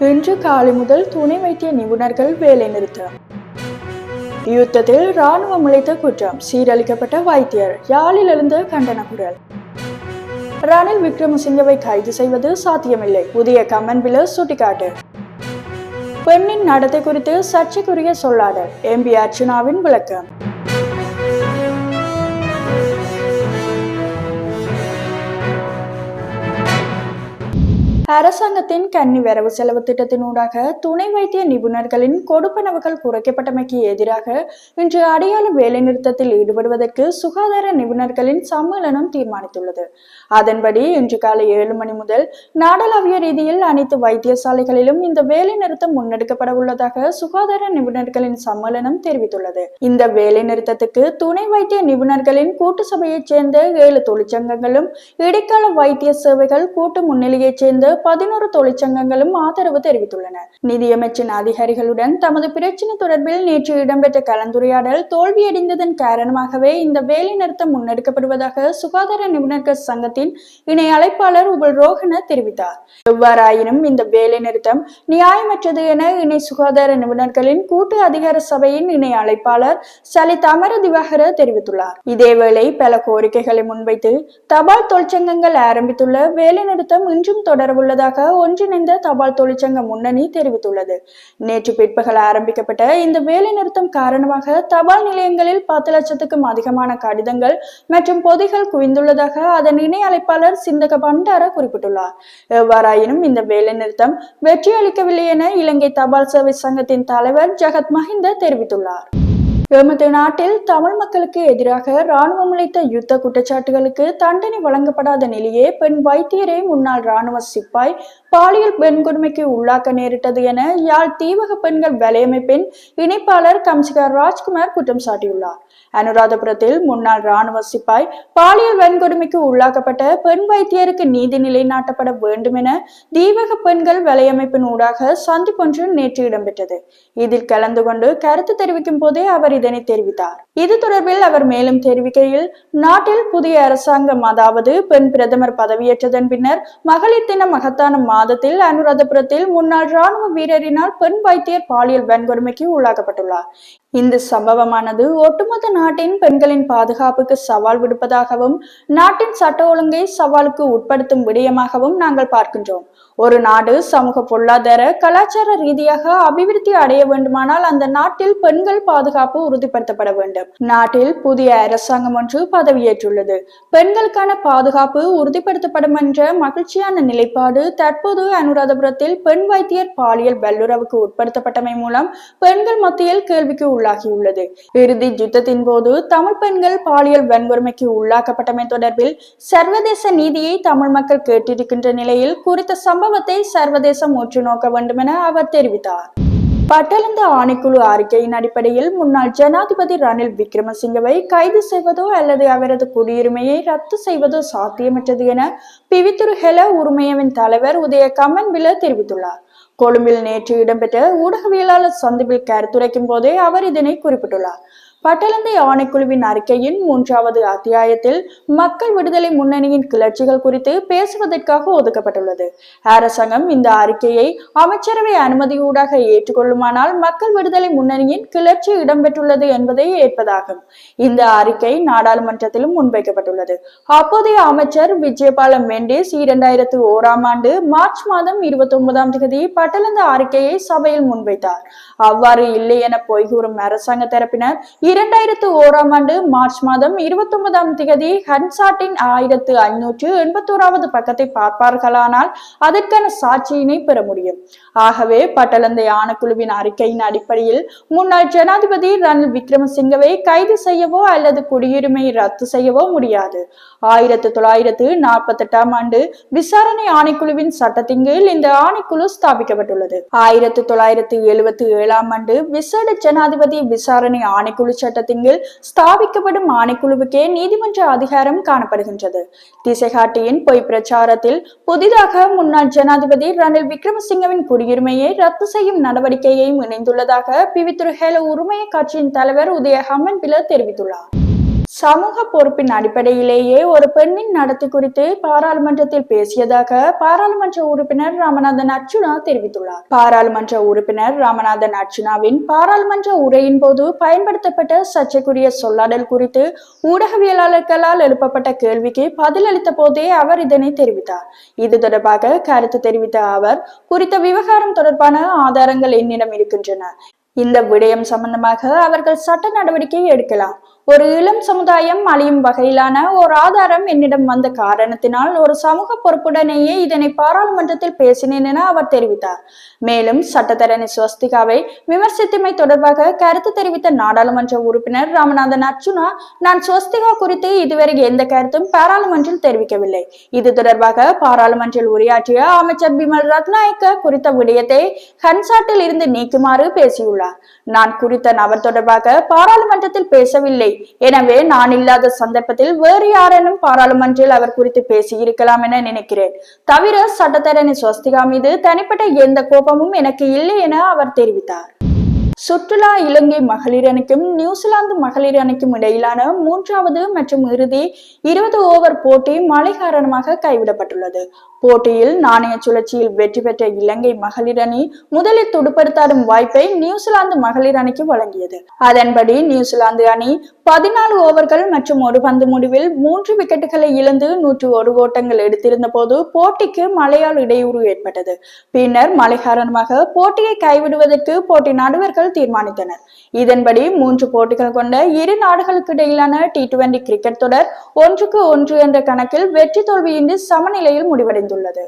இன்று காலை முதல் துணை வைத்திய நிபுணர்கள் வேலை நிறுத்தம். யுத்தத்தில் ராணுவம் இழைத்த குற்றம் சீரழிக்கப்பட்ட வைத்தியர் யாழில் எழுந்த கண்டன குரல். ரணில் விக்ரமசிங்கவை கைது செய்வது சாத்தியமில்லை புதிய கமன்பில சுட்டிக்காட்டு. பெண்ணின் நடத்தை குறித்து சர்ச்சைக்குரிய சொல்லாடல் எம்பி அர்ச்சனாவின் விளக்கம். அரசாங்கத்தின் கன்னி வரவு செலவு திட்டத்தினூடாக துணை வைத்திய நிபுணர்களின் கொடுப்பனவுகள் குறைக்கப்பட்டமைக்கு எதிராக இன்று அடையாள வேலைநிறுத்தத்தில் ஈடுபடுவதற்கு சுகாதார நிபுணர்களின் சம்மேளனம் தீர்மானித்துள்ளது. அதன்படி இன்று காலை ஏழு மணி முதல் நாடளாவிய ரீதியில் அனைத்து வைத்தியசாலைகளிலும் இந்த வேலைநிறுத்தம் முன்னெடுக்கப்பட உள்ளதாக சுகாதார நிபுணர்களின் சம்மேளனம் தெரிவித்துள்ளது. இந்த வேலைநிறுத்தத்துக்கு துணை வைத்திய நிபுணர்களின் கூட்டு சபையைச் சேர்ந்த ஏழு தொழிற்சங்கங்களும் இடைக்கால வைத்திய சேவைகள் கூட்டு முன்னிலையைச் சேர்ந்த பதினோரு தொழிற்சங்கங்களும் ஆதரவு தெரிவித்துள்ளன. நிதியமைச்சின் அதிகாரிகளுடன் தமது பிரச்சினை தொடர்பில் நேற்று இடம்பெற்ற கலந்துரையாடல் தோல்வியடைந்ததன் காரணமாகவே இந்த வேலைநிறுத்தம் முன்னெடுக்கப்படுவதாக சுகாதார நிபுணர்கள் சங்கத்தின் இணை அழைப்பாளர் உபல் ரோஹன தெரிவித்தார். எவ்வாறாயினும் இந்த வேலை நிறுத்தம் நியாயமற்றது என இணை சுகாதார நிபுணர்களின் கூட்டு அதிகார சபையின் இணை அழைப்பாளர் சலித் அமர திவாகர தெரிவித்துள்ளார். இதேவேளை பல கோரிக்கைகளை முன்வைத்து தபால் தொழிற்சங்கங்கள் ஆரம்பித்துள்ள வேலைநிறுத்தம் இன்றும் தொடரவுள்ளதாக ஒன்றிணைந்த தபால் தொழிற்சங்க முன்னணி தெரிவித்துள்ளது. நேற்று பிற்பகல் ஆரம்பிக்கப்பட்ட இந்த வேலைநிறுத்தம் காரணமாக தபால் நிலையங்களில் பத்து லட்சத்துக்கும் அதிகமான கடிதங்கள் மற்றும் பொதிகள் குவிந்துள்ளதாக அதன் இணை அழைப்பாளர் சிந்தக பண்டார குறிப்பிட்டுள்ளார். எவ்வாறாயினும் இந்த வேலைநிறுத்தம் வெற்றி அளிக்கவில்லை என இலங்கை தபால் சேவை சங்கத்தின் தலைவர் ஜெகத் மஹிந்த தெரிவித்துள்ளார். எமது நாட்டில் தமிழ் மக்களுக்கு எதிராக ராணுவம் அளித்த யுத்த குற்றச்சாட்டுகளுக்கு தண்டனை வழங்கப்படாத நிலையே பெண் வைத்தியரை முன்னாள் ராணுவ சிப்பாய் பாலியல் பெண்கொடுமைக்கு உள்ளாக்க நேரிட்டது என யாழ் தீவக பெண்கள் வலையமைப்பின் இணைப்பாளர் கம்சிகா ராஜ்குமார் குற்றம் சாட்டியுள்ளார். அனுராதபுரத்தில் முன்னாள் ராணுவ சிப்பாய் பாலியல் வன்கொடுமைக்கு உள்ளாக்கப்பட்ட பெண் வைத்தியருக்கு நீதி நிலைநாட்டப்பட வேண்டும் என தீவக பெண்கள் வலையமைப்பின் ஊடாக சந்திப்பொன்று நேற்று இடம்பெற்றது. இதில் கலந்து கொண்டு கருத்து தெரிவிக்கும் போதே அவர் இதனை தெரிவித்தார். இது தொடர்பில் அவர் மேலும் தெரிவிக்கையில் நாட்டில் புதிய அரசாங்கம் அதாவது பெண் பிரதமர் பதவியேற்றதன் பின்னர் மகளிர் தின மகத்தான மாதத்தில் அனுராதபுரத்தில் முன்னாள் ராணுவ வீரரினால் பெண் வைத்தியர் பாலியல் வன்கொடுமைக்கு உள்ளாக்கப்பட்டுள்ளார். இந்த சம்பவமானது ஒட்டுமொத்த நாட்டின் பெண்களின் பாதுகாப்புக்கு சவால் விடுப்பதாகவும் நாட்டின் சட்ட ஒழுங்கை சவாலுக்கு உட்படுத்தும் விடயமாகவும் நாங்கள் பார்க்கின்றோம். ஒரு நாடு சமூக பொருளாதார கலாச்சார ரீதியாக அபிவிருத்தி அடைய வேண்டுமானால் அந்த நாட்டில் பெண்கள் பாதுகாப்பு உறுதிப்படுத்தப்பட வேண்டும். நாட்டில் புதிய அரசாங்கம் ஒன்று பதவியேற்றுள்ளது. பெண்களுக்கான பாதுகாப்பு உறுதிப்படுத்தப்படும் என்ற மகிழ்ச்சியான நிலைப்பாடு தற்போது அனுராதபுரத்தில் பெண் வைத்தியர் பாலியல் வல்லுறவுக்கு உட்படுத்தப்பட்டமை மூலம் பெண்கள் மத்தியில் கேள்விக்கு உள்ளாகியுள்ளது. இறுதி யுத்தத்தின் போது தமிழ் பெண்கள் பாலியல் வன்கொடுமைக்கு உள்ளாக்கப்பட்டமை தொடர்பில் சர்வதேச நீதியை தமிழ் மக்கள் கேட்டிருக்கின்ற நிலையில் குறித்த சம்பவத்தை சர்வதேசம் உற்று நோக்க வேண்டும் என அவர் தெரிவித்தார். பட்டலந்த ஆணைக்குழு அறிக்கையின் அடிப்படையில் முன்னாள் ஜனாதிபதி ரணில் விக்ரமசிங்கவை கைது செய்வதோ அல்லது அவரது குடியுரிமையை ரத்து செய்வதோ சாத்தியமற்றது என பிவித்துரு ஹெல உரிமையவின் தலைவர் உதய கமன்பில தெரிவித்துள்ளார். கொழும்பில் நேற்று இடம்பெற்ற ஊடகவியலாளர் சந்திப்பில் கருத்துரைக்கும் போதே அவர் இதனை குறிப்பிட்டுள்ளார். பட்டலந்தை ஆணைக்குழுவின் அறிக்கையின் மூன்றாவது அத்தியாயத்தில் மக்கள் விடுதலை முன்னணியின் கிளர்ச்சிகள் குறித்து பேசுவதற்காக ஒதுக்கப்பட்டுள்ளது. அரசாங்கம் இந்த அறிக்கையை அமைச்சரவை அனுமதியூடாக ஏற்றுக்கொள்ளுமானால் மக்கள் விடுதலை முன்னணியின் கிளர்ச்சி இடம்பெற்றுள்ளது என்பதை ஏற்பதாகும். இந்த அறிக்கை நாடாளுமன்றத்திலும் முன்வைக்கப்பட்டுள்ளது. அப்போதைய அமைச்சர் விஜயபால மெண்டிஸ் இரண்டாயிரத்து ஓராம் ஆண்டு மார்ச் மாதம் இருபத்தி ஒன்பதாம் தேதி பட்டலந்த அறிக்கையை சபையில் முன்வைத்தார். அவ்வாறு இல்லை என பொய்கூறும் அரசாங்க தரப்பினர் இரண்டாயிரத்து ஓராம் ஆண்டு மார்ச் மாதம் இருபத்தி ஒன்பதாம் தேதி ஹன்சாட்டின் ஆயிரத்து ஐநூற்று எண்பத்தோராவது பக்கத்தை பார்ப்பார்களானால் அதற்கான சாட்சியினை பெற முடியும். ஆகவே பட்டலந்தை ஆணைக்குழுவின் அறிக்கையின் அடிப்படையில் முன்னாள் ஜனாதிபதி ரணில் விக்ரமசிங்கவை கைது செய்யவோ அல்லது குடியுரிமையை ரத்து செய்யவோ முடியாது. ஆயிரத்து தொள்ளாயிரத்து நாற்பத்தி எட்டாம் ஆண்டு விசாரணை ஆணைக்குழுவின் சட்டத்தின் கீழ் இந்த ஆணைக்குழு ஸ்தாபிக்கப்பட்டுள்ளது. ஆயிரத்து தொள்ளாயிரத்து எழுபத்தி ஏழாம் ஆண்டு விசேட ஜனாதிபதி விசாரணை ஆணைக்குழு சட்டத்தின் கீழ் ஸ்தாபிக்கப்படும் ஆணைக்குழுவுக்கே நீதிமன்ற அதிகாரம் காணப்படுகின்றது. திசைகாட்டியின் பொய் பிரச்சாரத்தில் புதிதாக முன்னாள் ஜனாதிபதி ரணில் விக்ரமசிங்கவின் குடியுரிமையை ரத்து செய்யும் நடவடிக்கையையும் இணைந்துள்ளதாக பிவித்துரு ஹேல உரிமைய கட்சியின் தலைவர் உதய ஹம்மன் பில தெரிவித்துள்ளார். சமூக பொறுப்பின் அடிப்படையிலேயே ஒரு பெண்ணின் நடத்தை குறித்து பாராளுமன்றத்தில் பேசியதாக பாராளுமன்ற உறுப்பினர் ராமநாதன் அர்ச்சுனா தெரிவித்துள்ளார். பாராளுமன்ற உறுப்பினர் ராமநாதன் அர்ச்சுனாவின் பாராளுமன்ற உரையின் போது பயன்படுத்தப்பட்ட சர்ச்சைக்குரிய சொல்லாடல் குறித்து ஊடகவியலாளர்களால் எழுப்பப்பட்ட கேள்விக்கு பதிலளித்த போதே அவர் இதனை தெரிவித்தார். இது தொடர்பாக கருத்து தெரிவித்த அவர் குறித்த விவகாரம் தொடர்பான ஆதாரங்கள் என்னிடம் இருக்கின்றன. இந்த விடயம் சம்பந்தமாக அவர்கள் சட்ட நடவடிக்கை எடுக்கலாம். ஒரு இளம் சமுதாயம் அழியும் வகையிலான ஒரு ஆதாரம் என்னிடம் வந்த காரணத்தினால் ஒரு சமூக பொறுப்புடனேயே இதனை பாராளுமன்றத்தில் பேசினேன் என அவர் தெரிவித்தார். மேலும் சட்டத்தரணி ஸ்வஸ்திகாவை விமர்சித்தமை தொடர்பாக கருத்து தெரிவித்த நாடாளுமன்ற உறுப்பினர் ராமநாதன் அர்ஜுனா நான் ஸ்வஸ்திகா குறித்து இதுவரை எந்த கருத்தும் பாராளுமன்றில் தெரிவிக்கவில்லை. இது தொடர்பாக பாராளுமன்றில் உரையாற்றிய அமைச்சர் பிமல் ரத்நாயக்க குறித்த விடயத்தை ஹன்சாட்டில் இருந்து நீக்குமாறு பேசியுள்ளார். நான் குறித்த நபர் தொடர்பாக பாராளுமன்றத்தில் பேசவில்லை எனவே நான் இல்லாத சந்தர்ப்பத்தில் வேறு யாரேனும் பாராளுமன்றில் அவர் குறித்து பேசியிருக்கலாம் என நினைக்கிறேன். தவிர சட்டத்தரணி ஸ்வஸ்திகா மீது தனிப்பட்ட எந்த கோபமும் எனக்கு இல்லை என அவர் தெரிவித்தார். சுற்றுலா இலங்கை மகளிர் அணிக்கும் நியூசிலாந்து மகளிர் அணிக்கும் இடையிலான மூன்றாவது மற்றும் இறுதி இருபது ஓவர் போட்டி மழை காரணமாக கைவிடப்பட்டுள்ளது. போட்டியில் நாணய சுழற்சியில் வெற்றி பெற்ற இலங்கை மகளிர் அணி முதலில் துடுப்படுத்தாடும் வாய்ப்பை நியூசிலாந்து மகளிர் அணிக்கு வழங்கியது. அதன்படி நியூசிலாந்து அணி பதினாலு ஓவர்கள் மற்றும் ஒரு பந்து முடிவில் மூன்று விக்கெட்டுகளை இழந்து நூற்று ஒரு ஓட்டங்கள் எடுத்திருந்த போது போட்டிக்கு மழையால் இடையூறு ஏற்பட்டது. பின்னர் மழை காரணமாக போட்டியை கைவிடுவதற்கு போட்டி நடுவர்கள் தீர்மானித்தனர். இதன்படி மூன்று போட்டிகள் கொண்ட இரு நாடுகளுக்கு இடையிலான டி டுவெண்டி கிரிக்கெட் தொடர் ஒன்றுக்கு ஒன்று என்ற கணக்கில் வெற்றி தோல்வியின்றி சமநிலையில் முடிவடைந்தது அமைந்துள்ளது.